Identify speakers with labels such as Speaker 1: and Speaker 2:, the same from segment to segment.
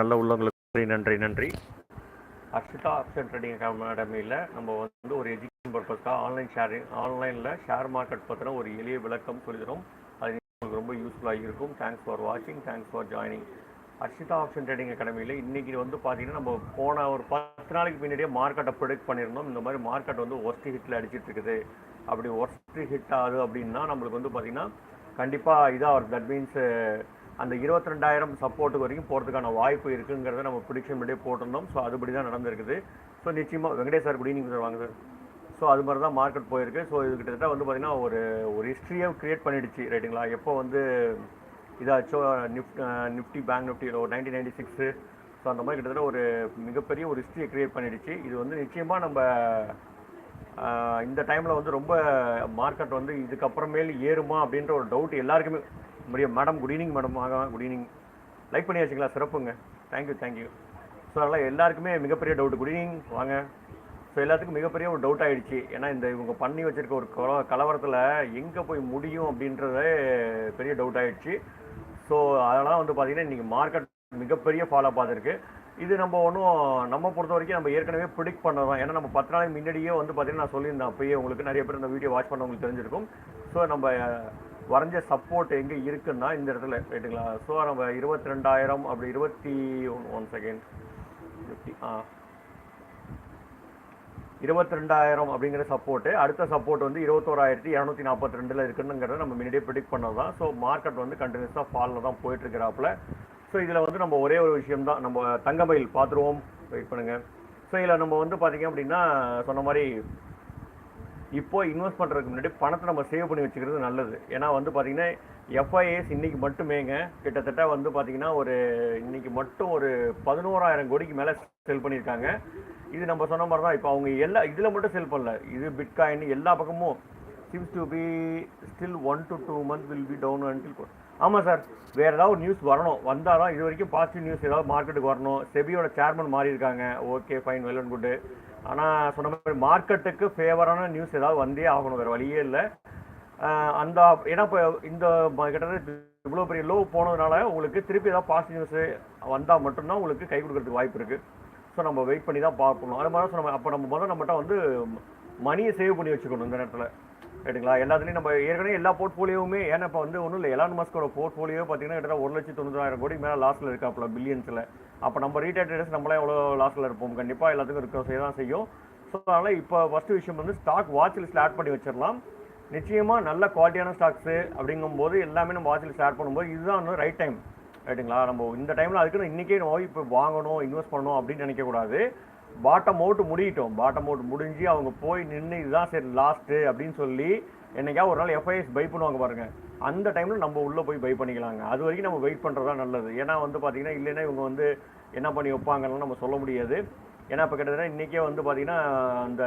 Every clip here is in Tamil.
Speaker 1: நல்ல உள்ளங்களுக்கு நன்றி நன்றி நன்றி. அர்ஷிதா ஆப்ஷன் ட்ரேடிங் அகாடமியில் நம்ம வந்து ஒரு எஜுகேஷன் பர்பஸ்க்காக ஆன்லைன் ஷேரிங் ஆன்லைனில் ஷேர் மார்க்கெட் பற்றின ஒரு எளிய விளக்கம் சொல்லித்தரோம். அது உங்களுக்கு ரொம்ப யூஸ்ஃபுல்லாக இருக்கும். தேங்க்ஸ் ஃபார் வாட்சிங் thanks for joining Arshitha option trading அகாடமியில் இன்றைக்கி வந்து பார்த்தீங்கன்னா நம்ம போன ஒரு பத்து நாளைக்கு முன்னாடியே மார்க்கெட்டை ப்ரொடெக்ட் பண்ணியிருந்தோம். இந்த மாதிரி மார்க்கெட் வந்து ஒர்ஸ்ட் ஹிட்டில் அடிச்சிட்டு இருக்குது. அப்படி ஒர்ஸ்ட் ஹிட் ஆகுது அப்படின்னா நம்மளுக்கு வந்து பார்த்திங்கன்னா கண்டிப்பாக இதாக தட் மீன்ஸ் அந்த இருபத்தி ரெண்டாயிரம் சப்போர்ட் வரைக்கும் போகிறதுக்கான வாய்ப்பு இருக்குங்கிறத நம்ம ப்ரிடிக்ஷன் பண்ணியே போட்டிருந்தோம். ஸோ அதுபடி தான் நடந்திருக்குது. ஸோ நிச்சயமாக Venkatesh sir good evening sir வாங்க சார் ஸோ அது மாதிரி தான் மார்க்கெட் போயிருக்கு. ஸோ இது கிட்டத்தட்ட வந்து பார்த்திங்கன்னா ஒரு ஒரு ஹிஸ்ட்ரியை க்ரியேட் பண்ணிடுச்சு. ரைட்டுங்களா எப்போ வந்து இதாச்சோ நிஃப்ட் நிஃப்டி பேங்க் நிஃப்டி ஒரு நைன்டீன் நைன்டி சிக்ஸு ஸோ அந்த மாதிரி கிட்டத்தட்ட ஒரு மிகப்பெரிய ஒரு ஹிஸ்ட்ரியை க்ரியேட் பண்ணிடுச்சு. இது வந்து நிச்சயமாக நம்ம இந்த டைமில் வந்து ரொம்ப மார்க்கெட் வந்து இதுக்கப்புறமேல் ஏறுமா அப்படின்ற ஒரு டவுட் எல்லாருக்குமே முடியும் மேடம் குட் ஈவினிங் மேடம் வாங்க குட் ஈவினிங் லைக் பண்ணி வச்சுங்களா சிறப்புங்க thank you thank you so அதனால் எல்லாருக்குமே மிகப்பெரிய டவுட் குட் ஈவினிங் வாங்க. ஸோ எல்லாத்துக்கும் மிகப்பெரிய ஒரு டவுட் ஆகிடுச்சு ஏன்னா இந்த இவங்க பண்ணி வச்சுருக்க ஒரு கல கலவரத்தில் எங்கே போய் முடியும் அப்படின்றதே பெரிய டவுட் ஆகிடுச்சு ஸோ அதெல்லாம் வந்து பார்த்தீங்கன்னா இன்றைக்கி மார்க்கெட் மிகப்பெரிய ஃபாலோ பார்த்துருக்கு இது நம்ம ஒன்றும் நம்ம பொறுத்த வரைக்கும் நம்ம ஏற்கனவே ப்ரிடிக் பண்ணதான் ஏன்னா நம்ம பத்து நாளைக்கு முன்னாடியே வந்து பார்த்திங்கன்னா நான் சொல்லியிருந்தேன். அப்பயே உங்களுக்கு நிறைய பேர் இந்த வீடியோ வாட்ச் பண்ண உங்களுக்கு தெரிஞ்சிருக்கும். ஸோ நம்ம வரைஞ்ச சப்போர்ட் எங்கே இருக்குன்னா இந்த இடத்துல ரைட்டுங்களா ஸோ நம்ம இருபத்தி ரெண்டாயிரம் அப்படி இருபத்தி ஒன் ஒன் செகண்ட் ஃபிஃப்டி ஆ. இருபத்தி ரெண்டாயிரம் அப்படிங்கிற சப்போர்ட்டு அடுத்த சப்போர்ட் வந்து இருபத்தோராயிரத்தி இரநூத்தி நாற்பத்தி ரெண்டில் இருக்குங்கிறத நம்ம முன்னாடியே ப்ரிடிக்ட் பண்ணது தான் ஸோ மார்க்கெட் வந்து கண்டினியூஸாக ஃபாலில் தான் போயிட்டுருக்கிறாப்புல. ஸோ இதில் வந்து நம்ம ஒரே ஒரு விஷயம் தான் நம்ம தங்கமயில் பார்த்துருவோம். வெயிட் பண்ணுங்கள் ஸோ இதில் நம்ம வந்து பார்த்திங்க அப்படின்னா சொன்ன மாதிரி இப்போ இன்வெஸ்ட் பண்ணுறதுக்கு முன்னாடி பணத்தை நம்ம சேவ் பண்ணி வச்சுக்கிறது நல்லது. ஏன்னா வந்து பார்த்தீங்கன்னா எஃப்ஐஎஸ் இன்றைக்கி மட்டுமேங்க. கிட்டத்தட்ட வந்து பார்த்தீங்கன்னா ஒரு இன்றைக்கி மட்டும் ஒரு பதினோராயிரம் கோடிக்கு மேலே செல் பண்ணியிருக்காங்க. இது நம்ம சொன்ன மாதிரி தான் இப்போ அவங்க எல்லா இதில் மட்டும் செல் பண்ணல. இது பிட்காயின் எல்லா பக்கமும் seems to be still one to two month will be down until ஆமாம் சார் வேறு ஏதாவது ஒரு நியூஸ் வரணும். வந்தால் தான் இது வரைக்கும் பாசிட்டிவ் நியூஸ் ஏதாவது மார்க்கெட்டுக்கு வரணும். செபியோட சேர்மன் மாறி இருக்காங்க okay fine well and good ஆனால் சொன்ன மாதிரி மார்க்கெட்டுக்கு ஃபேவரான நியூஸ் ஏதாவது வந்தே ஆகணும் வேறு வழியே இல்லை. அந்த ஏன்னா இப்போ இந்த கிட்டத்தட்ட இவ்வளோ பெரிய லோ போனதுனால உங்களுக்கு திருப்பி ஏதாவது பாசிட்டிவ் நியூஸ் வந்தால் மட்டும்தான் உங்களுக்கு கை கொடுக்கறதுக்கு வாய்ப்பு இருக்குது ஸோ நம்ம வெயிட் பண்ணி தான் பார்க்கணும். அது மாதிரி நம்ம அப்போ நம்ம முதல்ல நம்மகிட்ட வந்து மணியை சேவ் பண்ணி வச்சுக்கணும் இந்த நேரத்தில். ரைட்டுங்களா எல்லாத்துலேயும் நம்ம ஏற்கனவே எல்லா போர்ட்ஃபோலியோவுமே ஏன்னா இப்போ வந்து ஒன்றும் இல்லை எலான் மஸ்கோட போர்ட்ஃபோலியோ பார்த்தீங்கன்னா கிட்டத்தட்ட ஒரு லட்சத்தி தொண்ணூறாயிரம் கோடி மேலே லாஸில் இருக்காப்புல பில்லியன்ஸில் அப்போ நம்ம ரீட்டைல் ட்ரேடர்ஸ் நம்மளே எவ்வளோ லாஸில் இருப்போம். கண்டிப்பாக எல்லாத்துக்கும் இருக்க செய்ய தான் செய்யும். ஸோ அதனால் இப்போ ஃபஸ்ட்டு விஷயம் வந்து ஸ்டாக் வாட்ச் லிஸ்ட்டில் ஆட் பண்ணி வச்சிடலாம். நிச்சயமாக நல்ல குவாலிட்டியான ஸ்டாக்ஸு அப்படிங்கும்போது எல்லாமே நம்ம வாட்ச் லிஸ்ட் ஆட் பண்ணும்போது இதுதான் ரைட் டைம் ரைட்டுங்களா நம்ம இந்த டைமில் அதுக்குன்னு இன்றைக்கே நோய் இப்போ வாங்கணும் இன்வெஸ்ட் பண்ணணும் அப்படின்னு நினைக்கக்கூடாது பாட்டம் அவுட் முடியட்டும். பாட்டம் அவுட் முடிஞ்சு அவங்க போய் நின்று இதுதான் சரி லாஸ்ட்டு அப்படின்னு சொல்லி என்னைக்கா ஒரு நாள் எஃப்ஐஎஸ் பை பண்ணுவாங்க பாருங்கள் அந்த டைமில் நம்ம உள்ளே போய் பை பண்ணிக்கலாங்க. அது வரைக்கும் நம்ம வெயிட் பண்ணுறது தான் நல்லது. ஏன்னா வந்து பார்த்தீங்கன்னா இல்லைன்னா இவங்க வந்து என்ன பண்ணி வைப்பாங்கன்னு நம்ம சொல்ல முடியாது. ஏன்னா இப்போ கிட்டத்தட்ட இன்றைக்கே வந்து பார்த்தீங்கன்னா அந்த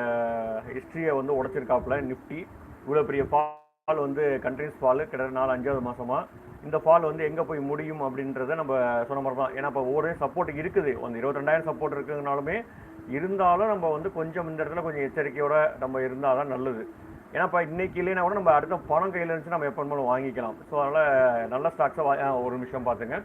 Speaker 1: ஹிஸ்ட்ரியை வந்து உடச்சிருக்காப்புல நிஃப்டி. இவ்வளோ பெரிய ஃபால் வந்து கண்ட்ரிஸ் ஃபால் கிட்டத்தட்ட நாலு அஞ்சாவது மாதமாக இந்த ஃபால் வந்து எங்கே போய் முடியும் அப்படின்றத நம்ம சொன்ன மாதிரி தான் ஏன்னா இப்போ ஒவ்வொரு சப்போர்ட் இருக்குது. அந்த இருபத்திரெண்டாயிரம் சப்போர்ட் இருக்குனாலுமே இருந்தாலும் நம்ம வந்து கொஞ்சம் இந்த இடத்துல கொஞ்சம் எச்சரிக்கையோடு நம்ம இருந்தால் தான் நல்லது. ஏன்னா இப்போ இன்னைக்கு இல்லைன்னா கூட நம்ம அடுத்த பணம் கையில் இருந்துச்சு நம்ம எப்போ வேணுமாலும் வாங்கிக்கலாம். ஸோ அதனால் நல்ல ஸ்டாக்ஸை ஒரு நிமிஷம் பார்த்துங்க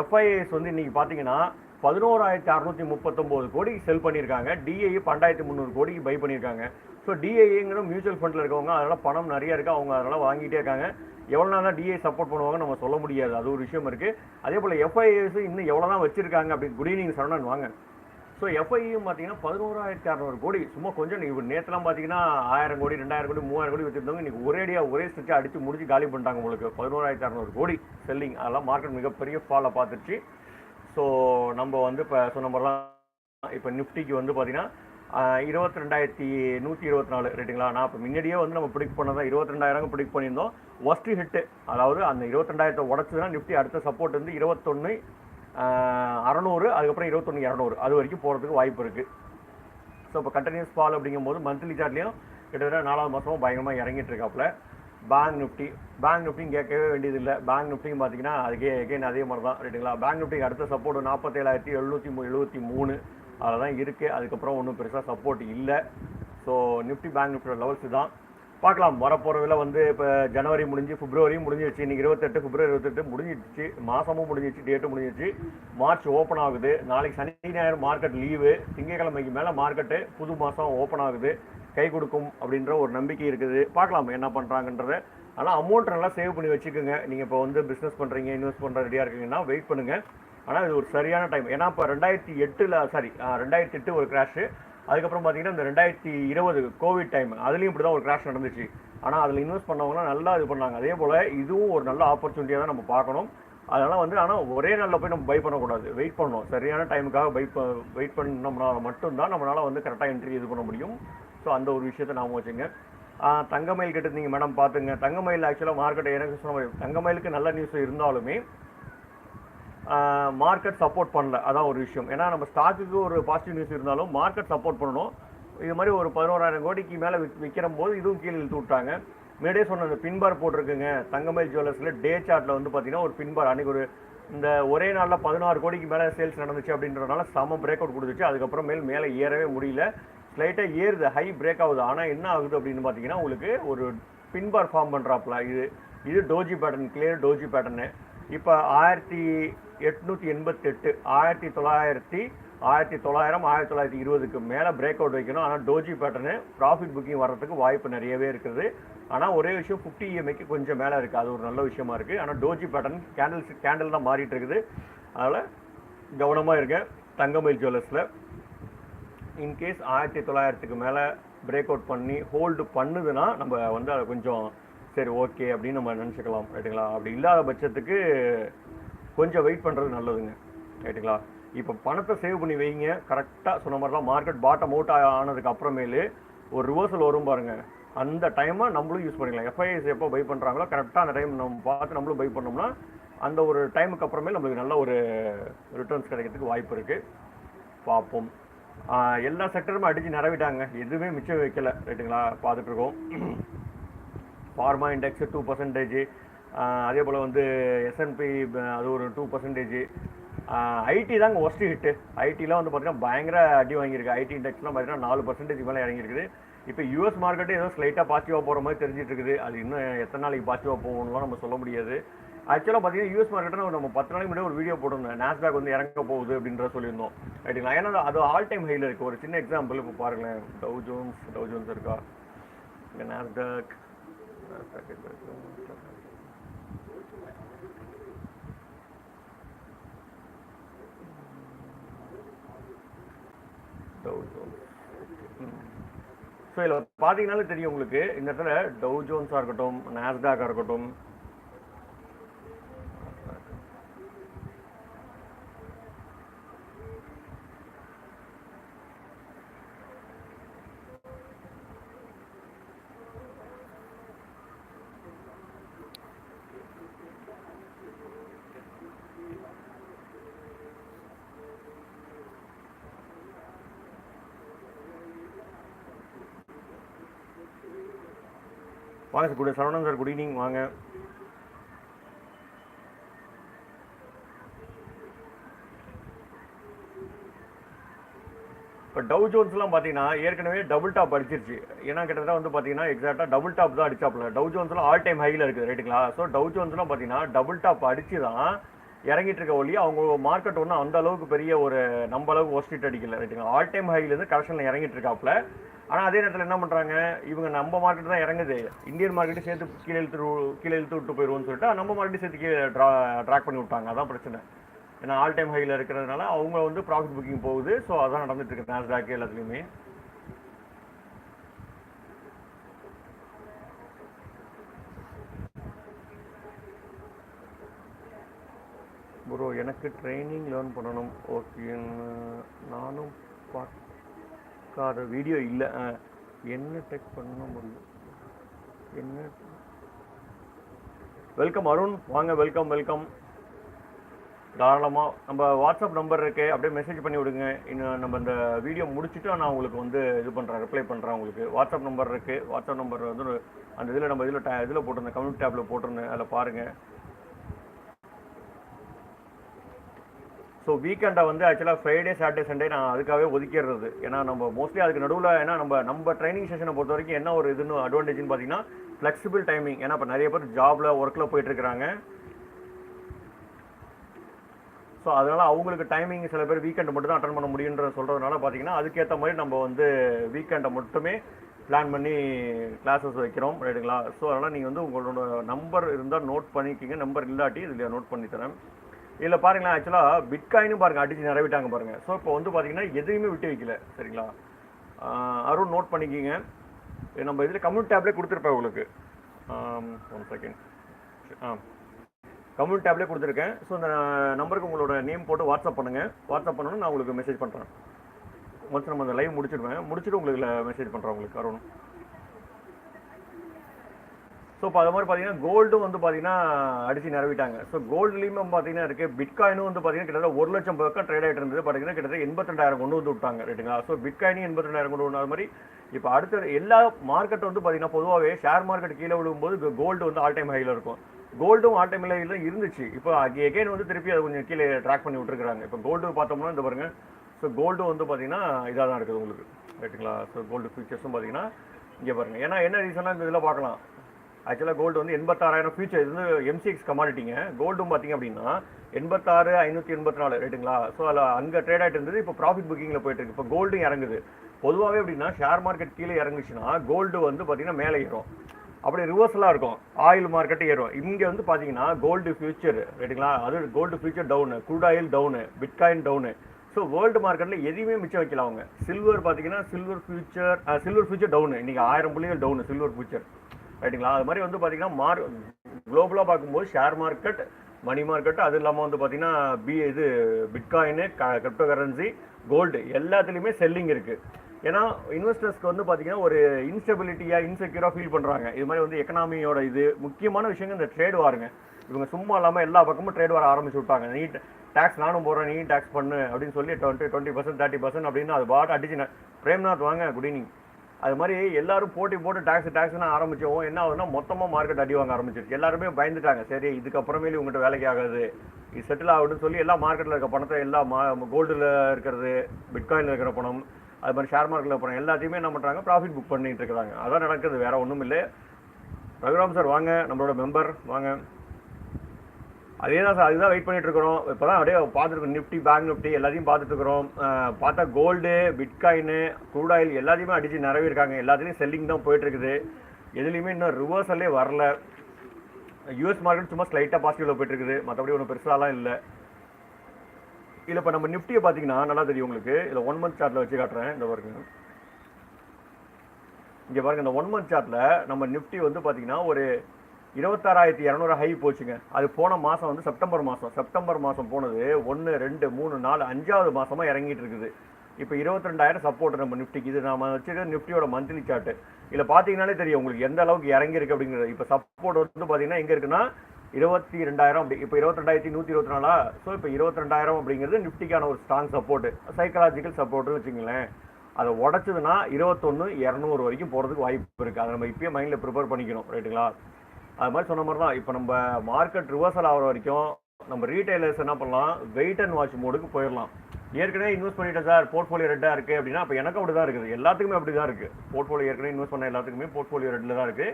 Speaker 1: எஃப்ஐஎஸ் வந்து இன்றைக்கி பார்த்தீங்கன்னா பதினோராயிரத்தி அறநூற்றி முப்பத்தொம்போது கோடி செல் பண்ணியிருக்காங்க. டிஐ பன்னெண்டாயிரத்தி முந்நூறு கோடிக்கு பை பண்ணியிருக்காங்க. ஸோ டிஐங்கிற மியூச்சுவல் ஃபண்டில் இருக்கவங்க அதனால் பணம் நிறைய இருக்குது அவங்க அதனால் வாங்கிட்டே இருக்காங்க. எவ்வளோ நாள் தான் டிஐ சப்போர்ட் பண்ணுவாங்க நம்ம சொல்ல முடியாது. அது ஒரு விஷயம் இருக்குது அதே போல் எஃப்ஐஎஸ் இன்னும் எவ்வளோ தான் வச்சுருக்காங்க அப்படி குட் ஈவினிங் சரவணன் வாங்க. ஸோ எஃப்ஐயும் பார்த்தீங்கன்னா பதினோராயிரத்தி அறநூறு கோடி. சும்மா கொஞ்சம் இப்போ நேற்றுலாம் பார்த்தீங்கன்னா ஆயிரம் கோடி ரெண்டாயிரம் கோடி மூவாயிரம் கோடி வச்சுருந்தவங்க இன்னைக்கு ஒரேடியாக ஒரே ஸ்ட்ரிச்சாக அடித்து முடிச்சு காலி பண்ணிட்டாங்க உங்களுக்கு. பதினோராயிரத்தி அறநூறு கோடி செல்லிங் அதெல்லாம் மார்க்கெட் மிகப்பெரிய ஃபாலை பார்த்துருச்சு ஸோ நம்ம வந்து இப்போ சொன்ன மாதிரிலாம் இப்போ நிஃப்டிக்கு வந்து பார்த்தீங்கன்னா இருபத்தி ரெண்டாயிரத்தி நூற்றி இருபத்தி நாலு ரைட்டுங்களா நான் இப்போ முன்னாடியே வந்து நம்ம பிடிக் பண்ணதான் இருபத்தி ரெண்டாயிரம் பிடிக் பண்ணியிருந்தோம். ஒஸ்ட்டு ஹிட்டு அதாவது அந்த இருபத்தி ரெண்டாயிரத்தை உடச்சதுன்னா நிஃப்டி அடுத்த சப்போர்ட் வந்து இருபத்தொன்று அறநூறு அதுக்கப்புறம் இருபத்தொன்று இரநூறு. அது வரைக்கும் போகிறதுக்கு வாய்ப்பு இருக்குது ஸோ இப்போ கண்டினியூஸ் ஃபால் அப்படிங்கும்போது மந்த்லி சார்ட்லேயும் கிட்டத்தட்ட நாலாவது மாதமும் பயங்கரமாக இறங்கிட்டு இருக்காப்புல. பேங்க் நிஃப்டி பேங்க் நிஃப்டியும் கேட்கவே வேண்டியதில்லை. பேங்க் நிஃப்டியும் பார்த்தீங்கன்னா அதுக்கே எகைன் அதே மாதிரி தான் ரைட்டுங்களா? பேங்க் நிஃப்டிக்கு அடுத்த சப்போர்ட் நாற்பத்தேழாயிரத்தி எழுநூற்றி எழுபத்தி மூணு. அதில் தான் இருக்குது அதுக்கப்புறம் ஒன்றும் பெருசாக சப்போர்ட் இல்லை. ஸோ நிஃப்டி பேங்க் நிஃப்டியோட லெவல்ஸ் தான் பார்க்கலாம். வரப்போகிறதுல வந்து இப்போ ஜனவரி முடிஞ்சு பிப்ரவரி முடிஞ்சிருச்சு. இன்னைக்கு இருபத்தெட்டு பிப்ரவரி இருபத்தெட்டு முடிஞ்சிடுச்சு மாதமும் முடிஞ்சிச்சு டேட்டும் முடிஞ்சிச்சு மார்ச் ஓப்பன் ஆகுது. நாளைக்கு சனி ஞாயிறு மார்க்கெட் லீவு திங்கக்கிழமைக்கு மேலே மார்க்கெட்டு புது மாதம் ஓப்பன் ஆகுது. கை கொடுக்கும் அப்படின்ற ஒரு நம்பிக்கை இருக்குது. பார்க்கலாம் என்ன பண்ணுறாங்கன்றத ஆனால் அமௌண்ட் நல்லா சேவ் பண்ணி வச்சுக்கோங்க. நீங்கள் இப்போ வந்து பிஸ்னஸ் பண்ணுறீங்க இன்வெஸ்ட் பண்ணுற ரெடியாக இருக்கீங்கன்னா வெயிட் பண்ணுங்கள் ஆனால் இது ஒரு சரியான டைம் ஏன்னா இப்போ ரெண்டாயிரத்தி எட்டில் சாரி ரெண்டாயிரத்தி எட்டு ஒரு கிராஷு அதுக்கப்புறம் பார்த்தீங்கன்னா இந்த ரெண்டாயிரத்தி இருபது கோவிட் டைம் அதுலேயும் இப்படி தான் ஒரு கிராஷ் நடந்துச்சு. ஆனால் அதில் இன்வெஸ்ட் பண்ணவங்களாம் நல்லா இது பண்ணாங்க. அதே போல் இதுவும் ஒரு நல்ல ஆப்பர்ச்சுனிட்டியாக தான் நம்ம பார்க்கணும். அதனால் வந்து ஆனால் ஒரே நாளில் போய் நம்ம பை பண்ணக்கூடாது. வெயிட் பண்ணணும். சரியான டைமுக்காக பை வெயிட் பண்ணோம்னால மட்டும்தான் நம்மளால் வந்து கரெக்டாக என்ட்ரி இது பண்ண முடியும். ஸோ அந்த ஒரு விஷயத்தை நாம வச்சுங்க. தங்கமயில் தங்கமயில் கேட்டிருந்தீங்க மேடம் பார்த்துங்க. தங்கமயில் ஆக்சுவலாக மார்க்கெட் எனக்கு சொன்ன மாதிரி தங்கமயிலுக்கு நல்ல நியூஸ் இருந்தாலுமே மார்க்கெட் சப்போர்ட் பண்ணல. அதான் ஒரு விஷயம். ஏன்னா நம்ம ஸ்டாக்குக்கு ஒரு பாசிட்டிவ் நியூஸ் இருந்தாலும் மார்க்கெட் சப்போர்ட் பண்ணணும். இது மாதிரி ஒரு பதினோராயிரம் கோடிக்கு மேலே விற்கிற போது இதுவும் கீழே இழுத்து விட்டாங்க. மேடே சொன்ன அந்த பின்பார் போட்டிருக்குங்க. தங்கமயில் ஜுவல்லர்ஸில் டே சார்ட்டில் வந்து பார்த்தீங்கன்னா ஒரு பின்பார் அன்றைக்கி ஒரு இந்த ஒரே நாளில் பதினாறு கோடிக்கு மேலே சேல்ஸ் நடந்துச்சு அப்படின்றதுனால செம பிரேக் அவுட் கொடுத்துச்சு. அதுக்கப்புறம் மேல் மேலே ஏறவே முடியல. ஸ்லைட்டாக ஏறுது. ஹை பிரேக் ஆகுது. ஆனால் என்ன ஆகுது அப்படின்னு பார்த்தீங்கன்னா உங்களுக்கு ஒரு பின்பார் ஃபார்ம் பண்ணுறாப்புல இது இது doji pattern clear doji pattern இப்போ ஆயிரத்தி எட்நூற்றி எண்பத்தெட்டு ஆயிரத்தி தொள்ளாயிரத்தி ஆயிரத்தி தொள்ளாயிரம் ஆயிரத்தி தொள்ளாயிரத்தி இருபதுக்கு மேலே பிரேக் அவுட் வைக்கணும். ஆனால் டோஜி பேட்டர்னு ப்ராஃபிட் புக்கிங் வர்றதுக்கு வாய்ப்பு நிறையவே இருக்குது. ஆனால் ஒரே விஷயம் ஃபிஃப்டி இஎம்ஐக்கு கொஞ்சம் மேலே இருக்குது அது ஒரு நல்ல விஷயமா இருக்குது ஆனால் டோஜி பேட்டர்ன் கேண்டில்ஸ் கேண்டில் தான் மாறிட்டு இருக்குது. அதனால் கவனமாக இருங்க. தங்கமயில் ஜுவல்லர்ஸில் இன்கேஸ் ஆயிரத்தி தொள்ளாயிரத்துக்கு மேலே பிரேக் அவுட் பண்ணி ஹோல்டு பண்ணுதுன்னா நம்ம வந்து அதை கொஞ்சம் சரி ஓகே அப்படின்னு நம்ம நினச்சிக்கலாம். ரைட்டுங்களா அப்படி இல்லாத பட்சத்துக்கு கொஞ்சம் வெயிட் பண்ணுறது நல்லதுங்க. ரைட்டுங்களா இப்போ பணத்தை சேவ் பண்ணி வைங்க. கரெக்டாக சொன்ன மாதிரிலாம் மார்க்கெட் பாட்டம் அவுட் ஆனதுக்கு அப்புறமேலு ஒரு ரிவர்சல் வரும் பாருங்கள் அந்த டைமை நம்மளும் யூஸ் பண்ணிக்கலாம். எஃப்ஐஎஸ் எப்போ பை பண்ணுறாங்களோ கரெக்டாக அந்த டைம் நம்ம பார்த்து நம்மளும் பை பண்ணோம்னா அந்த ஒரு டைமுக்கு அப்புறமே நம்மளுக்கு நல்ல ஒரு ரிட்டர்ன்ஸ் கிடைக்கிறதுக்கு வாய்ப்பு இருக்குது பார்ப்போம். எல்லா செக்டருமே அடித்து நிறவிட்டாங்க எதுவுமே மிச்சம் வைக்கலை. ரைட்டுங்களா பார்த்துட்ருக்கோம் ஃபார்மா இண்டெக்ஸ் டூ பர்சன்டேஜ் அதே போல் வந்து எஸ்என்பி அது ஒரு டூ பர்சன்டேஜ் ஐடி தாங்க ஒஸ்ட்டு ஹிட்டு ஐடிலாம் வந்து பார்த்தீங்கன்னா பயங்கர அடி வாங்கியிருக்கு. ஐடி இண்டெக்ஸ்லாம் பார்த்தீங்கன்னா நாலு பர்சன்டேஜ் மேலே இறங்கியிருக்குது இப்போ யூஎஸ் மார்க்கெட்டு ஏதோ ஸ்லைட்டாக பாசிட்டிவாக போகிற மாதிரி தெரிஞ்சிட்டு இருக்குது அது இன்னும் எத்தனை நாளைக்கு பாசிட்டிவாக போகணும்லாம் நம்ம சொல்ல முடியாது. ஆக்சுவலாக பார்த்தீங்கன்னா யூஎஸ் மார்க்கெட்டில் நம்ம பத்து நாளைக்கு முன்னாடி ஒரு வீடியோ போட்டிருந்தோம் நாஸ்டாக் வந்து இறங்க போகுது அப்படின்ற சொல்லியிருந்தோம். ரைட்டுங்களா ஏன்னா அது ஆல் டைம் ஹையில் இருக்குது ஒரு சின்ன எக்ஸாம்பிள் இப்போ பாருங்களேன். டவு ஜோன்ஸ் டவு ஜோன்ஸ் இருக்கா? இங்கே நாஸ்டாக் டவு ஜோன்ஸ் ஸோ இதில் பார்த்தீங்கனாலே தெரியும் உங்களுக்கு. இந்த இடத்துல டவு ஜோன்ஸாக இருக்கட்டும் நாஸ்டாக்காக இருக்கட்டும் வாங்க sir good Saravanan sir good evening வாங்க. இப்போ டவு ஜோன்ஸ்லாம் பார்த்தீங்கன்னா ஏற்கனவே டபுள் டாப் அடிச்சிருச்சு. ஏன்னா கிட்டத்தட்ட வந்து பார்த்தீங்கன்னா எக்ஸாக்டாக டபுள் டாப் தான் அடிச்சாப்ல டவு ஜோன்ஸ்லாம் ஆல் டைம் ஹையில் இருக்குது ரைட்டுங்களா ஸோ டவு ஜோன்ஸ்லாம் பார்த்தீங்கன்னா டபுள் டாப் அடிச்சு தான் இறங்கிட்டு இருக்க ஒளி அவங்க மார்க்கெட் ஒன்றும் அந்த அளவுக்கு பெரிய ஒரு நம்ம அளவுக்கு ஒஸ்டிட் அடிக்கல. ரைட்டுங்களா ஆல் டைம் ஹைலேருந்து கரெக்ஷனில் இறங்கிட்டு இருக்காப்புல ஆனால் அதே நேரத்தில் என்ன பண்ணுறாங்க இவங்க நம்ம மார்க்கெட் தான் இறங்குது. இந்தியன் மார்க்கெட்டு சேர்த்து கீழே இழுத்து கீழே இழுத்து விட்டு போயிடுவோம்னு சொல்லிட்டு நம்ம மார்க்கெட்டு சேர்த்து கீழே ட்ரா ட்ராக் பண்ணி விட்டாங்க. அதான் பிரச்சனை. ஏன்னா ஆல் டைம் ஹையில் இருக்கிறதுனால அவங்க வந்து ப்ராஃபிட் புக்கிங் போகுது. ஸோ அதான் நடந்துட்டு இருக்கு நாஸ்டாக் எல்லாத்துலேயுமே. ப்ரோ எனக்கு ட்ரைனிங் லேர்ன் பண்ணணும். ஓகே நானும் பார்க்காத வீடியோ இல்லை. என்ன டெக் பண்ண முடியும்? என்ன? வெல்கம் அருண் வாங்க வெல்கம் வெல்கம் தாராளமாக நம்ம வாட்ஸ்அப் நம்பர் இருக்கு அப்படியே மெசேஜ் பண்ணி விடுங்க. இன்னும் நம்ம இந்த வீடியோ முடிச்சுட்டு நான் உங்களுக்கு வந்து இது பண்ணுறேன் ரிப்ளை பண்ணுறேன் உங்களுக்கு. வாட்ஸ்அப் நம்பர் இருக்குது வாட்ஸ்அப் நம்பர் வந்து அந்த இதில் நம்ம இதில் இதில் போட்டிருந்தேன் கம்யூனிட்டி டேப்பில் போட்டிருந்தேன். அதில் பாருங்கள் ஸோ வீக்கெண்டை வந்து ஆக்சுவலாக ஃப்ரைடே சாட்டர்டே சண்டே நான் அதுக்காகவே ஒதுக்கிடுறது. ஏன்னா நம்ம மோஸ்ட்லி அதுக்கு நடுவில் ஏன்னா நம்ம நம்ம ட்ரைனிங் செஷனை பொறுத்த வரைக்கும் என்ன ஒரு இதுன்னு அட்வான்டேஜ்னு பார்த்தீங்கன்னா ஃப்ளெக்சிபிள் டைமிங் ஏன்னா இப்போ நிறைய பேர் ஜாபில் ஒர்க்கில் போயிட்டுருக்குறாங்க. ஸோ அதனால் அவங்களுக்கு டைமிங் சில பேர் வீக்கெண்ட் மட்டும் தான் அட்டன் பண்ண முடியுன்ற சொல்கிறதுனால பார்த்தீங்கன்னா அதுக்கேற்ற மாதிரி நம்ம வந்து வீக்கெண்டை மட்டுமே பிளான் பண்ணி கிளாஸஸ் வைக்கிறோம். ரைட்டுங்களா ஸோ அதனால் நீங்கள் வந்து உங்களோட நம்பர் இருந்தால் நோட் பண்ணிக்கிங்க. நம்பர் இல்லாட்டி இதில் நோட் பண்ணி தரேன். இதில் பாருங்களேன் ஆக்சுவலாக பிட்காயினும் பாருங்கள் அடிச்சு நிறவிட்டாங்க பாருங்கள் ஸோ இப்போ வந்து பார்த்தீங்கன்னா எதையுமே விட்டு வைக்கல. சரிங்களா? அருண் நோட் பண்ணிக்கிங்க. நம்ம இதில் கம்யூனிட்டி டேப்லேயே கொடுத்துருப்பேன் உங்களுக்கு. ஒன் செகண்ட் ஆ. கம்யூனிட் டேப்லேயே கொடுத்துருக்கேன். ஸோ இந்த நம்பருக்கு உங்களோட நேம் போட்டு வாட்ஸ்அப் பண்ணுங்கள் வாட்ஸ்அப் பண்ணணும் நான் உங்களுக்கு மெசேஜ் பண்ணுறேன் ஒன்ஸ் நம்ம அந்த லைவ் முடிச்சிடுவேன். முடிச்சுட்டு உங்களுக்கு மெசேஜ் பண்ணுறேன் உங்களுக்கு அருண். ஸோ இப்போ அது மாதிரி பார்த்தீங்கன்னா கோல்டும் வந்து பார்த்தீங்கன்னா அடித்து நிறவிட்டாங்க ஸோ கோல்டுலேயுமே பார்த்தீங்கன்னா இருக்குது பிட்காயினும் வந்து பார்த்தீங்கன்னா கிட்டத்தட்ட ஒரு லட்சம் பக்கம் ட்ரேட் ஆகிட்டு இருந்தது. பார்த்தீங்கன்னா கிட்டத்தட்ட எண்பத்திரெண்டாயிரம் கொண்டு வந்து விட்டாங்க ரைட்டுங்களா ஸோ பிட்காயினும் எண்பத்திரெண்டாயிரம் கொண்டு வந்த மாதிரி இப்போ அடுத்த எல்லா மார்க்கெட் வந்து பார்த்தீங்கன்னா பொதுவாகவே ஷேர் மார்க்கெட் கீழே விழும்போது கோல்டு வந்து ஆல் டைம் ஹையில் இருக்கும். கோல்டும் ஆல் டைம் ஹையில் இருந்துச்சு. இப்போ எகைன் வந்து திருப்பி அதை கொஞ்சம் கீழே ட்ராக் பண்ணி விட்டுருக்காங்க இப்போ கோல்டு பார்த்தோம்னா இந்த பாருங்கள் ஸோ கோல்டும் வந்து பார்த்தீங்கன்னா இதாக தான் இருக்குது உங்களுக்கு. ரைட்டுங்களா ஸோ கோல்டு ஃபியூச்சர்ஸும் பார்த்தீங்கன்னா இங்கே பாருங்கள் ஏன்னா என்ன ரீசனாக இந்த இதில் பார்க்கலாம். ஆக்சுவலாக கோல்டு வந்து எண்பத்தாறாயிரம் ஃபியூச்சர் இது வந்து எம்சிஎக்ஸ் கமாடிட்டிங்க கோல்டும் பார்த்தீங்க அப்படின்னா எண்பத்தாறு ஐநூற்றி எண்பத்தி நாலு ரைட்டுங்களா ஸோ அதில் அங்கே ட்ரேட் ஆகிட்டு இருந்தது இப்போ ப்ராஃபிட் புக்கிங்கில் போயிட்டு இருக்கு. இப்போ கோல்டும் இறங்குது. பொதுவாகவே அப்படின்னா ஷேர் மார்க்கெட் கீழே இறங்குச்சுன்னா கோல்டு வந்து பார்த்தீங்கன்னா மேலே ஏறும். அப்படி ரிவர்ஸலாக இருக்கும். ஆயில் மார்க்கெட்டு ஏறும். இங்கே வந்து பார்த்தீங்கன்னா கோல்டு ஃபியூச்சர் ரைட்டுங்களா அது gold future down crude oil down bitcoin down so world மார்க்கெட்டில் எதையுமே மிச்சம் வைக்கல அவங்க. சில்வர் பார்த்தீங்கன்னா silver future silver future down இன்றைக்கி ஆயிரம் புள்ளிகள் டவுனு சில்வர் ஃபியூச்சர் ரைட்டுங்களா அது மாதிரி வந்து பார்த்தீங்கன்னா மார் குளோபலாக பார்க்கும்போது ஷேர் மார்க்கெட் மணி மார்க்கெட் அது இல்லாமல் வந்து பார்த்தீங்கன்னா பி இது பிட்காயின் கிரிப்டோ கரன்சி கோல்டு எல்லாத்துலேயுமே செல்லிங் இருக்குது ஏன்னா இன்வெஸ்டர்ஸ்க்கு வந்து பார்த்தீங்கன்னா ஒரு இன்ஸ்டெபிலிட்டியாக இன்செக்யூராக ஃபீல் பண்ணுறாங்க இது மாதிரி வந்து எக்கனாமியோட இது முக்கியமான விஷயங்கள் இந்த ட்ரேட் வாருங்க இவங்க சும்மா இல்லாமல் எல்லா பக்கமும் ட்ரேட் வர ஆரம்பிச்சு விட்டாங்க. நீ டேக்ஸ் நானும் போடுறேன் நீ டேக்ஸ் பண்ணு அப்படின்னு சொல்லி twenty twenty percent thirty percent அப்படின்னு அது பாட்டு அடிச்சு பிரேம்நாத் வாங்க குட் ஈவினிங் அது மாதிரி எல்லாரும் போட்டி போட்டு டேக்ஸ் டேக்ஸ்னு ஆரம்பிச்சோம் என்ன ஆகுதுன்னா மொத்தமாக மார்க்கெட் அடி வாங்க ஆரம்பிச்சிருக்கு எல்லாருமே பயந்துட்டாங்க. சரி இதுக்கப்புறமேலே உங்கள்கிட்ட வேலைக்கு ஆகாது. இது செட்டில் ஆகுதுன்னு சொல்லி எல்லா மார்க்கெட்டில் இருக்க பணத்தை எல்லா மா கோல்டில் இருக்கிறது பிட்காயினில் இருக்கிற பணம் அது மாதிரி ஷேர் மார்க்கெட்டில் பணம் எல்லாத்தையுமே என்ன பண்ணுறாங்க ப்ராஃபிட் புக் பண்ணிகிட்டு இருக்கிறாங்க. அதான் நடக்குது. வேறு ஒன்றும் இல்லை ரகுராம் சார் வாங்க. நம்மளோட மெம்பர் வாங்க. அதே தான் சார் அதுதான் வெயிட் பண்ணிட்டு இருக்கிறோம். இப்போ தான் அப்படியே பார்த்துருக்கோம். நிஃப்டி பேங்க் நிஃப்டி எல்லாத்தையும் பார்த்துட்டு இருக்கிறோம் பார்த்தா கோல்டு பிட்காயின் க்ரூட் ஆயில் எல்லாத்தையுமே அடித்து நிறவிருக்காங்க எல்லாத்துலேயும் செல்லிங் தான் போயிட்டு இருக்குது எதுலேயுமே இன்னும் ரிவர்சலே வரல. யூஎஸ் மார்க்கெட் சும்மா ஸ்லைட்டாக பாசிட்டிவில் போயிட்டு இருக்குது மற்றபடி ஒன்றும் பெருசாலாம் இல்லை. இதில் இப்போ நம்ம நிஃப்டியை பார்த்தீங்கன்னா நல்லா தெரியும் உங்களுக்கு. இதில் ஒன் மந்த் சார்ட்டில் வச்சு காட்டுறேன். இந்த பாருங்க. இங்கே பாருங்க இந்த ஒன் மந்த் சார்ட்டில் நம்ம நிஃப்டி வந்து பார்த்தீங்கன்னா ஒரு இருபத்தாறாயிரத்தி இரநூறு ஹை போச்சுங்க. அது போன மாதம் வந்து செப்டம்பர் மாதம் செப்டம்பர் மாதம் போனது ஒன்று ரெண்டு மூணு நாலு அஞ்சாவது மாதமாக இறங்கிட்டு இருக்குது. இப்போ இருபத்தி ரெண்டாயிரம் சப்போர்ட் நம்ம நிஃப்டிக்கு. இது நம்ம வச்சுருக்க நிஃப்டியோட மந்த்லி சார்ட்டு இதில் பார்த்தீங்கனாலே தெரியும் உங்களுக்கு எந்த அளவுக்கு இறங்கியிருக்கு அப்படிங்கிறது. இப்போ சப்போர்ட் வந்து பார்த்தீங்கன்னா எங்கே இருக்குன்னா இருபத்தி ரெண்டாயிரம் அப்படி. இப்போ இருபத்தி ரெண்டாயிரத்தி நூற்றி இருபத்தி நாலா? ஸோ இப்போ இருபத்தி ரெண்டாயிரம் அப்படிங்கிறது நிஃப்டிக்கான ஒரு ஸ்ட்ராங் சப்போர்ட்டு சைக்கலாஜிக்கல் சப்போர்ட்னு வச்சுங்களேன் அதை உடச்சதுன்னா இருபத்தொன்று இரநூறு வரைக்கும் போகிறதுக்கு வாய்ப்பு இருக்குது அதை நம்ம இப்பயே மைண்டில் ப்ரிப்பேர் பண்ணிக்கணும். ரைட்டுங்களா அது மாதிரி சொன்ன மாதிரி தான். இப்போ நம்ம மார்க்கெட் ரிவர்சல் ஆகிற வரைக்கும் நம்ம ரீட்டைலர்ஸ் என்ன பண்ணலாம்? வெயிட் அண்ட் வாட்ச் மோடுக்கு போயிடலாம். ஏற்கனவே இன்வெஸ்ட் பண்ணிட்டேன் சார் போர்ட்ஃபோலியோ ரெட்டாக இருக்குது அப்படின்னா அப்போ எனக்கு அப்படி தான் இருக்குது. எல்லாத்துக்குமே அப்படி தான் இருக்குது போர்ட்ஃபோலியோ ஏற்கனவே இன்வெஸ்ட் பண்ண எல்லாத்துக்குமே போர்ட்ஃபோலியோ ரெட்டில் தான் இருக்குது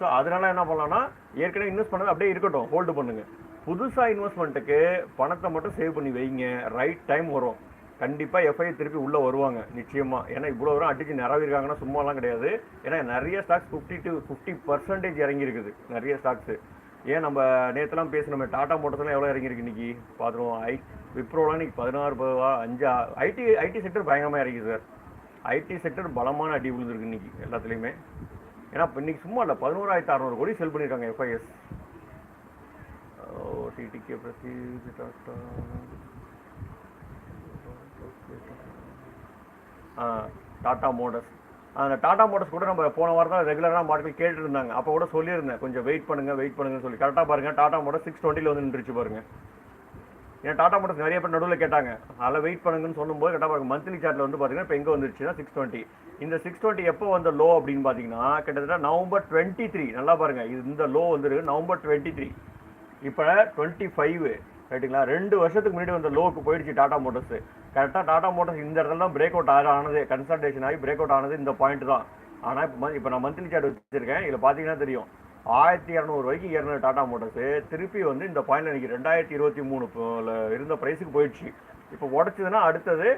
Speaker 1: ஸோ அதனால என்ன பண்ணலாம்னா ஏற்கனவே இன்வெஸ்ட் பண்ணது அப்படியே இருக்கட்டும். ஹோல்டு பண்ணுங்க. புதுசாக இன்வெஸ்ட்மெண்ட்டுக்கு பணத்தை மட்டும் சேவ் பண்ணி வைங்க. ரைட் டைம் வரும். கண்டிப்பாக எஃப்ஐ திருப்பி உள்ளே வருவாங்க நிச்சயமாக ஏன்னா இவ்வளோ தூரம் அடிச்சு நிறவிருக்காங்கன்னா சும்மாலாம் கிடையாது. ஏன்னா நிறைய stocks fifty to fifty percentage இறங்கியிருக்குது நிறைய ஸ்டாக்ஸு ஏன் நம்ம நேற்றுலாம் பேசணுமே டாடா மோட்டர்ஸ்லாம் எவ்வளோ இறங்கியிருக்கு இன்றைக்கி பார்த்துருவோம் ஐ விப்ரோலாம் இன்றைக்கி பதினாறு ரூபா அஞ்சா ஐடி ஐடி செக்டர் பயங்கரமாக இறங்கி சார். ஐடி செக்டர் பலமான அடி விழுந்துருக்கு இன்னைக்கு எல்லாத்துலேயுமே. ஏன்னா இப்போ இன்னைக்கு சும்மா இல்லை பதினோராயிரத்து அறநூறு கோடி செல் பண்ணியிருக்காங்க எஃப்ஐஎஸ் டிடிகே பிரசி டாட்டா டாடா மோட்டர்ஸ். அந்த டாடா மோட்டர்ஸ் கூட நம்ம போன வாரம் தான் ரெகுலராக மார்க்கெட் கேட்டுருந்தாங்க. அப்போ கூட சொல்லியிருந்தேன். கொஞ்சம் வெயிட் பண்ணுங்க வெயிட் பண்ணுங்கன்னு சொல்லி. கரெக்டாக பாருங்கள் டாடா மோட்டர் சிக்ஸ் டுவெண்ட்டியில் வந்து நின்றுச்சு பாருங்க. ஏன் டாடா மோட்டர்ஸ் நிறைய பேர் நடுவில் கேட்டாங்க. அதில் வெயிட் பண்ணுங்கன்னு சொல்லும்போது கரெக்டாக பாருங்க. மந்த்லி சார்ட்டில் வந்து பார்த்தீங்கன்னா இப்போ எங்கே வந்துருச்சுன்னா சிக்ஸ் டுவெண்ட்டி இந்த சிக்ஸ் டுவெண்ட்டி எப்போ வந்த லோ அப்படின்னு பார்த்தீங்கன்னா கிட்டத்தட்ட நவம்பர் டுவெண்ட்டி த்ரீ நல்லா பாருங்கள் இது இந்த லோ வந்துருக்கு நவம்பர் டுவெண்ட்டி த்ரீ இப்போ டுவெண்ட்டி ஃபைவ் ரைட்டுங்களா ரெண்டு வருஷத்துக்கு முன்னாடி வந்த லோவுக்கு போயிடுச்சு டாடா மோட்டர்ஸ். கரெக்டாக டாடா மோட்டர்ஸ் இந்த இடத்துல தான் பிரேக் அவுட் ஆனது கன்சல்டேஷன் ஆகி பிரேக் அவுட் ஆனது இந்த பாயிண்ட் தான். ஆனால் இப்போ இப்போ நான் மந்த்லி சார்ட் வச்சிருக்கேன். இதில் பார்த்தீங்கன்னா தெரியும். ஆயிரத்தி இரநூறு வரைக்கும் ஏறின டாடா மோட்டர்ஸு. திருப்பி வந்து இந்த பாயிண்ட் இன்னைக்கு ரெண்டாயிரத்தி இருபத்தி மூணு இருந்த ப்ரைஸுக்கு போயிடுச்சு. இப்போ உடச்சதுன்னா அடுத்தது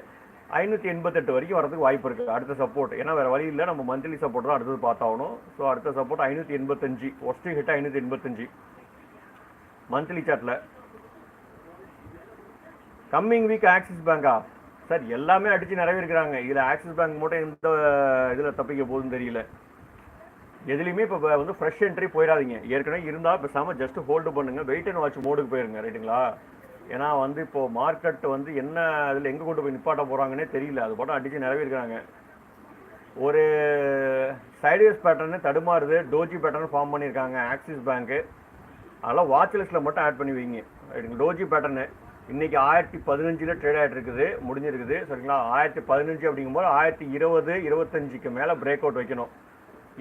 Speaker 1: ஐநூற்றி எண்பத்தெட்டு வரைக்கும் வரதுக்கு வாய்ப்பு இருக்குது அடுத்த சப்போர்ட் ஏன்னா வேறு வழி இல்லை. நம்ம மந்த்லி சப்போர்ட் தான் அடுத்தது பார்த்தாகணும். ஸோ அடுத்த சப்போர்ட் ஐநூற்றி எண்பத்தஞ்சு. ஒஸ்ட்டு ஹிட் ஐநூற்றி எண்பத்தஞ்சு. மந்த்லி சார்ட்டில் கம்மிங் வீக் ஆக்சிஸ் பேங்கா சார் எல்லாமே அடித்து நிறைவேறுக்கிறாங்க இதில் ஆக்சிஸ் பேங்க் மட்டும் எந்த இதில் தப்பிக்க போகுதுன்னு தெரியல. எதுலேயுமே இப்போ வந்து ஃப்ரெஷ் என்ட்ரி போயிடாதீங்க. ஏற்கனவே இருந்தால் பேசாமல் ஜஸ்ட் ஹோல்டு பண்ணுங்க. வெயிட் அண்ட் வாட்ச் மோடுக்கு போயிருங்க ரைட்டுங்களா ஏன்னா வந்து இப்போது மார்க்கெட் வந்து என்ன அதில் எங்கே கொண்டு போய் நிப்பாட்ட போகிறாங்கன்னே தெரியல. அது போட்டால் அடித்து நிறைவேறுக்கிறாங்க ஒரு சைடுவேஸ் பேட்டர்னு தடுமாறுது. டோஜி பேட்டர்ன் ஃபார்ம் பண்ணியிருக்காங்க ஆக்சிஸ் பேங்க்கு அதெல்லாம் வாட்ச் லிஸ்ட்டில் மட்டும் ஆட் பண்ணி வைங்க. ரைட்டுங்க டோஜி பேட்டர்னு இன்றைக்கி ஆயிரத்தி பதினஞ்சில் ட்ரேட் ஆகிட்டு இருக்குது முடிஞ்சிருக்குது. சரிங்களா? ஆயிரத்தி பதினஞ்சு அப்படிங்கும்போது ஆயிரத்தி இருபது இருபத்தஞ்சிக்கு மேலே பிரேக் அவுட் வைக்கணும்.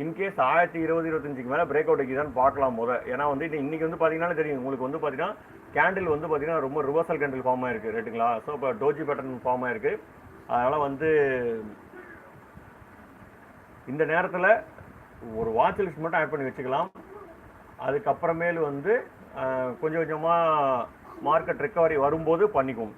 Speaker 1: இன்கேஸ் ஆயிரத்தி இருபது இருபத்தஞ்சுக்கு மேலே பிரேக் அவுட் வைக்கிதான்னு பார்க்கலாம் முத ஏன்னா வந்து இன்றைக்கி இன்னைக்கு வந்து பார்த்தீங்கன்னா தெரியும். உங்களுக்கு வந்து பார்த்தீங்கன்னா கேண்டில் வந்து பார்த்தீங்கன்னா ரொம்ப ரிவர்சல் கேண்டில் ஃபார்ம் ஆயிருக்கு ரைட்டுங்களா ஸோ இப்போ டோஜி பேட்டர்ன் ஃபார்ம் ஆயிருக்கு. அதனால் வந்து இந்த நேரத்தில் ஒரு வாட்ச் லிஸ்ட் மட்டும் ஆட் பண்ணி வச்சுக்கலாம். அதுக்கப்புறமேல் வந்து கொஞ்சம் கொஞ்சமாக மார்க்கெட் ரெக்கவரி வரும்போது பண்ணிக்குவோம்.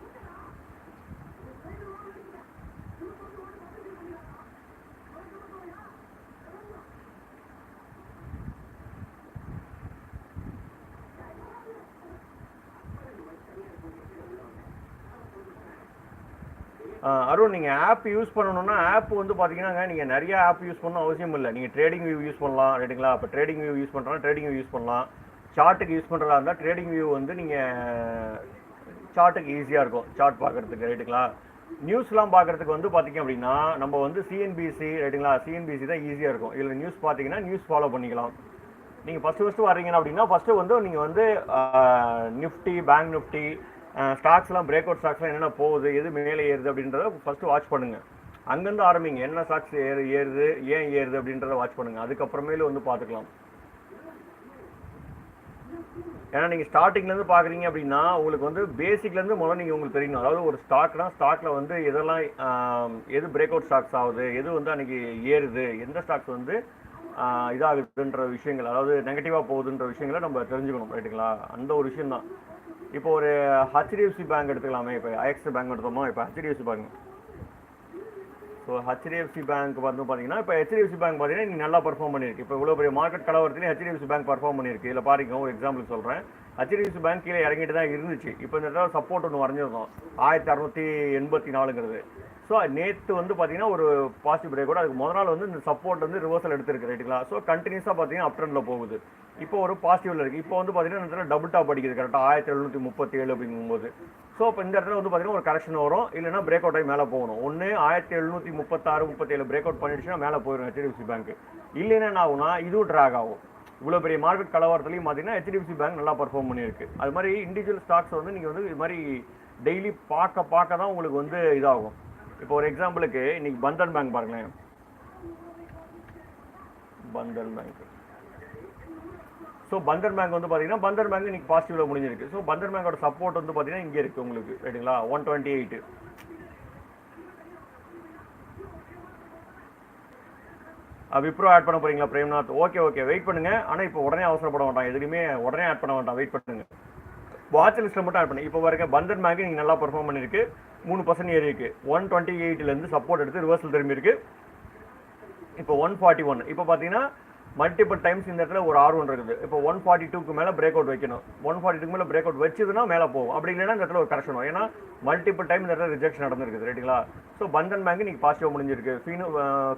Speaker 1: அருண் நீங்கள் ஆப் யூஸ் பண்ணணும்னா ஆப் வந்து பார்த்தீங்கன்னா நீங்கள் நிறைய ஆப் யூஸ் பண்ணணும் அவசியம் இல்லை. நீங்கள் ட்ரேடிங் வியூ யூஸ் பண்ணலாம் ரைட்டுங்களா இப்போ ட்ரேடிங் வியூ யூஸ் பண்ணுறோம் ட்ரேடிங் வியூ யூஸ் பண்ணலாம். சார்ட்டுக்கு யூஸ் பண்ணுறதா இருந்தால் ட்ரேடிங் வியூ வந்து நீங்கள் சார்ட்டுக்கு ஈஸியாக இருக்கும். சார்ட் பார்க்குறதுக்கு ரைட்டுங்களா நியூஸ்லாம் பார்க்குறதுக்கு வந்து பார்த்திங்க அப்படின்னா நம்ம வந்து சிஎன்பிசி ரைட்டுங்களா சிஎன்பிசி தான் ஈஸியாக இருக்கும். இதில் நியூஸ் பார்த்தீங்கன்னா நியூஸ் ஃபாலோ பண்ணிக்கலாம். நீங்கள் ஃபஸ்ட்டு ஃபஸ்ட்டு வர்றீங்க அப்படின்னா ஃபஸ்ட்டு வந்து நீங்கள் வந்து நிஃப்டி பேங்க் நிஃப்டி ஸ்டாக்ஸ்லாம் பிரேக் அவுட் ஸ்டாக்ஸ்லாம் என்னென்ன போகுது எது மேலே ஏறுது அப்படின்றத ஃபஸ்ட்டு வாட்ச் பண்ணுங்கள் அங்கேருந்து ஆரம்பிங்க. என்ன ஸ்டாக்ஸ் ஏறு ஏறுது ஏன் ஏறுது அப்படின்றத வாட்ச் பண்ணுங்கள் அதுக்கப்புறமேலு வந்து பார்த்துக்கலாம் ஏன்னா நீங்கள் ஸ்டார்டிங்லேருந்து பார்க்குறீங்க அப்படின்னா உங்களுக்கு வந்து பேசிக்லேருந்து முதல்ல நீங்கள் உங்களுக்கு தெரியணும் அதாவது ஒரு ஸ்டாக்னா ஸ்டாக்கில் வந்து எதெல்லாம் எது பிரேக் அவுட் ஸ்டாக்ஸ் ஆகுது எது வந்து அன்றைக்கி ஏறுது எந்த ஸ்டாக்ஸ் வந்து இதாகுதுன்ற விஷயங்கள் அதாவது நெகட்டிவாக போகுதுன்ற விஷயங்களை நம்ம தெரிஞ்சுக்கணும் ரைட்டுங்களா அந்த ஒரு விஷயம் தான் இப்போ ஒரு ஹெச்டிஎஃப்சி பேங்க் எடுத்துக்கலாமே இப்போ ஐஎக்ஸ் பேங்க் எடுத்தோமோ இப்போ HDFC bank so HDFC bank வந்து பார்த்தீங்கன்னா இப்போ ஹெச்டிஎஃப்சி பேங்க் பார்த்தீங்கன்னா நீங்கள் நல்லா பர்ஃபார்ம் பண்ணியிருக்கு. இப்போ இவ்வளோ பெரிய மார்க்கெட் கலவரத்துலேயும் ஹெச்டிஎஃப்சி பேங்க் பர்ஃபார்ம் பண்ணியிருக்கு. இல்லை பாருங்க ஒரு எக்ஸாம்பிள் சொல்கிறேன் ஹெச்டிஎஃப்சி பேங்க் கீழே இறங்கிட்டு தான் இருந்துச்சு. இப்போ இந்த தடவை சப்போர்ட் ஒன்று வரைஞ்சிருக்கோம் ஆயிரத்தி அறநூற்றி எண்பத்தி நாலுங்கிறது. ஸோ நேற்று வந்து பார்த்தீங்கன்னா ஒரு பாசிட்டிவ் பிரேக் கூட அதுக்கு முதல் நாள் வந்து இந்த சப்போர்ட் வந்து ரிவர்சல் எடுத்திருக்கு ரைட்டுங்களா ஸோ கண்டினியூஸாக பார்த்தீங்கன்னா அப் ட்ரெண்டில் போகுது. இப்போ ஒரு பாசிட்டிவில் இருக்குது இப்போ வந்து பார்த்தீங்கன்னா இந்த டபுள் டாப் அடிக்குது கரெக்டாக ஆயிரத்தி எழுநூற்றி முப்பத்தி ஏழு அப்படிங்கும்போது. ஸோ இப்போ இந்த இடத்துல வந்து பார்த்தீங்கன்னா ஒரு கரெக்ஷன் வரும். இல்லைன்னா பிரேக் அவுட் ஆகி மேலே போகணும். ஒன்று ஆயிரத்தி எழுநூற்றி முப்பத்தாறு முப்பத்தேழு பிரேக் அவுட் பண்ணிடுச்சுன்னா மேலே போயிடும் ஹெச்டிஎஃப்சி பேங்க் இல்லைன்னா என்ன ஆகும்னா இதுவும் ட்ராக் ஆகும். இவ்வளோ பெரிய மார்க்கெட் கலவரத்துலையும் பார்த்தீங்கன்னா ஹெச்டிஎஃப்சி பேங்க் நல்லா பர்ஃபார்ம் பண்ணியிருக்கு. அது மாதிரி இண்டிவிஜுவல் ஸ்டாக்ஸ் வந்து நீங்கள் வந்து இது மாதிரி டெய்லி பார்க்க பார்க்க தான் உங்களுக்கு வந்து இதாகும். இப்போ ஒரு எக்ஸாம்பிளுக்கு இன்னைக்கு பந்தன் பேங்க் பாருங்களேன். Bandhan bank so Bandhan bank வந்து பார்த்தீங்கன்னா பந்தன் பேங்க் இன்னைக்கு பாசிட்டிவ்ல முடிஞ்சிருக்கு. ஸோ பந்தன் பேங்கோட சப்போர்ட் வந்து பார்த்தீங்கன்னா இங்கே இருக்கு உங்களுக்கு ரைட்டுங்களா one twenty eight Wipro add பண்ண போறீங்களா பிரேம்நாத்? ஓகே ஓகே வெயிட் பண்ணுங்க. ஆனால் இப்போ உடனே அவசரப்பட வேண்டாம் எதுலையுமே உடனே ஆட் பண்ண வேண்டாம் வெயிட் பண்ணுங்க. வாட்ச் லிஸ்ட்டில் மட்டும் ஆட் பண்ணு. இப்போ வரைக்கும் பந்தன் பேங்க் நீங்கள் நல்லா பெர்ஃபார்ம் பண்ணியிருக்கு மூணு பர்சன்ட் ஏறி இருக்கு. ஒன் டுவெண்ட்டி எயிட்லேருந்து சப்போர்ட் எடுத்து ரிவர்சல் திரும்பி இருக்கு. இப்போ ஒன் ஃபார்ட்டி ஒன் இப்போ பார்த்தீங்கன்னா மல்டிபிள் டைம்ஸ் இந்த இடத்துல ஒரு ஆர்வம் இருக்குது. இப்போ ஒன் ஃபார்ட்டி டூக்கு மேலே பிரேக் அவுட் வைக்கணும். ஒன் ஃபார்ட்டி டூக்கு மேலே பிரேக் அவுட் வச்சதுன்னா மேலே போகும். அப்படி இல்லைன்னா இந்த இடத்துல ஒரு கரெக்ஷன் ஏன்னா மல்டிபிள் டைம் இந்த இடத்துல ரிஜெக்ஷன் நடந்திருக்குது. ரைட்டுங்களா ஸோ பந்தன் பேங்க் இன்னைக்கு பாசிட்டிவ் முடிஞ்சிருக்கு. ஃபீனோ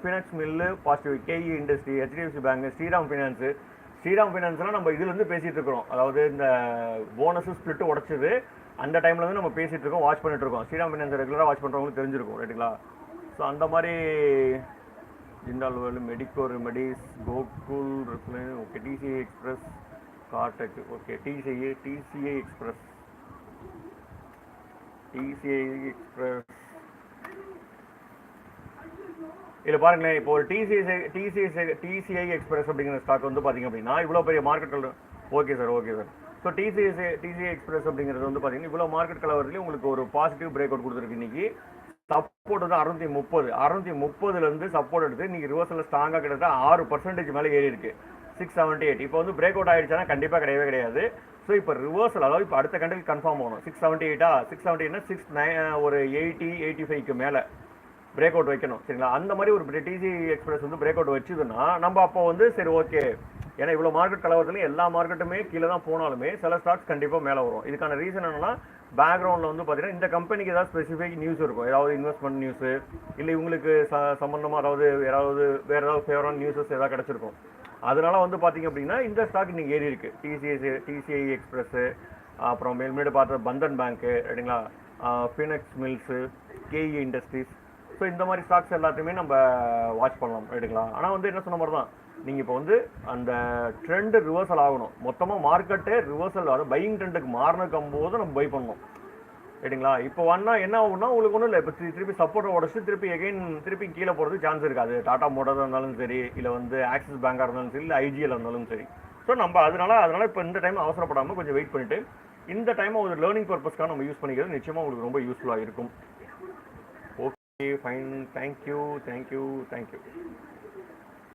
Speaker 1: ஃபினாக்ஸ் mill positive KE industry HDFC bank Shriram finance Shriram ஃபினான்ஸ்லாம் நம்ம இதுலேருந்து பேசிகிட்டு இருக்கிறோம். அதாவது இந்த போனஸும் ஸ்ப்ளிட்டு உடச்சிது. அந்த டைமில் வந்து நம்ம பேசிகிட்டு இருக்கோம் வாட்ச் பண்ணிட்டு இருக்கோம். ஸ்ரீராம் ஃபினான்ஸ் ரெகுலராக வாட்ச் பண்ணுறவங்களுக்கு தெரிஞ்சிருக்கும் ரைட்டுங்களா ஸோ அந்த மாதிரி ஜிண்டால் வேலு மெடிக்கோ ரெமடிஸ் கோகுல் ரிப்ளைன் okay DCI express Kardec okay TCI TCI express TCI express இதில் பாருங்களேன் இப்போ ஒரு டிசிஐ டிசிஐ டிசிஐ எக்ஸ்பிரஸ் அப்படிங்கிற ஸ்டாக் வந்து பார்த்தீங்க அப்படின்னா இவ்வளோ பெரிய மார்க்கெட்டில் okay sir okay sir so TCS TCA express அப்படிங்கிறது வந்து பார்த்தீங்கன்னா இவ்வளோ மார்க்கெட் கலவரத்துலேயும் உங்களுக்கு ஒரு பாசிட்டிவ் பிரேக் அவுட் கொடுத்துருக்கு. இன்னைக்கு சப்போர்ட் வந்து அறுநூத்தி முப்பது. அறுநூத்தி முப்பதுலேருந்து சப்போர்ட் எடுத்து இன்னைக்கு ரிவர்ஸில் ஸ்ட்ராங்காக கிட்டத்தட்ட ஆறு பர்சன்டேஜ் மேலே ஏறி இருக்கு. சிக்ஸ் செவன்ட்டி எயிட் இப்போ வந்து பிரேக் அவுட் ஆயிடுச்சுன்னா கண்டிப்பாக கிடையவே கிடையாது. ஸோ இப்போ ரிவர்சல் அதாவது இப்போ அடுத்த கண்டில் கன்ஃபார்ம் ஆகணும். சிக்ஸ் செவன்ட்டி எயிட்டா சிக்ஸ் செவன்ட்டி சிக்ஸ் நைன் ஒரு எயிட்டி எயிட்டி ஃபைவ்க்கு மேலே பிரேக் அவுட் வைக்கணும். சரிங்களா? அந்த மாதிரி ஒரு டிசி எக்ஸ்பிரஸ் வந்து பிரேக் அவுட் வச்சுதுன்னா நம்ம அப்போ வந்து சரி ஓகே ஏன்னா இவ்வளோ மார்க்கெட் கலவரத்துலையும் எல்லா மார்க்கெட்டுமே கீழே தான் போனாலுமே சில ஸ்டாக்ஸ் கண்டிப்பாக மேலே வரும். இதுக்கான ரீசன் என்னன்னா பேக்ரவுண்டில் வந்து பார்த்தீங்கன்னா இந்த கம்பெனிக்கு ஏதாவது ஸ்பெசிஃபிக் நியூஸ் இருக்கும். ஏதாவது இன்வெஸ்ட்மெண்ட் நியூஸு இல்லை இவங்களுக்கு ச சம்மந்தமாக அதாவது யாராவது வேறு ஏதாவது ஃபேவரான நியூஸஸ் ஏதாவது கிடச்சிருக்கும். அதனால வந்து பார்த்தீங்க அப்படின்னா இந்த ஸ்டாக் இன்னைக்கு ஏறி இருக்கு. டிசிஎஸ் டிசிஐ எக்ஸ்பிரஸ்ஸு அப்புறம் மேல்மேடு பார்த்த பந்தன் பேங்க்கு ரைட்டுங்களா ஃபினக்ஸ் மில்ஸு கேஇ இண்டஸ்ட்ரீஸ் ஸோ இந்த மாதிரி ஸ்டாக்ஸ் எல்லாத்தையுமே நம்ம வாட்ச் பண்ணலாம் எடுக்கலாம். ஆனால் வந்து என்ன சொன்ன மாதிரி தான் நீங்கள் இப்போ வந்து அந்த ட்ரெண்டு ரிவர்சல் ஆகணும். மொத்தமாக மார்க்கெட்டே ரிவர்சல் அதாவது பையிங் ட்ரெண்டுக்கு மாறினக்கும் போது நம்ம பை பண்ணணும். சரிங்களா? இப்போ வந்தா என்ன ஆகும்னா உங்களுக்கு ஒன்றும் இல்லை. இப்போ திருப்பி சப்போர்ட்டை உடச்சு திருப்பி எகைன் திருப்பி கீழே போகிறதுக்கு சான்ஸ் இருக்காது. டாடா மோட்டராக இருந்தாலும் சரி இல்லை வந்து ஆக்சிஸ் பேங்காக இருந்தாலும் சரி இல்லை ஐஜிஎல் இருந்தாலும் சரி. ஸோ நம்ம அதனால அதனால இப்போ இந்த டைம் அவசரப்படாமல் கொஞ்சம் வெயிட் பண்ணிட்டு இந்த டைமை ஒரு லேர்னிங் பர்பஸ்க்காக நம்ம யூஸ் பண்ணிக்கிறது நிச்சயமாக உங்களுக்கு ரொம்ப யூஸ்ஃபுல்லாக இருக்கும். Okay fine thank you thank you thank you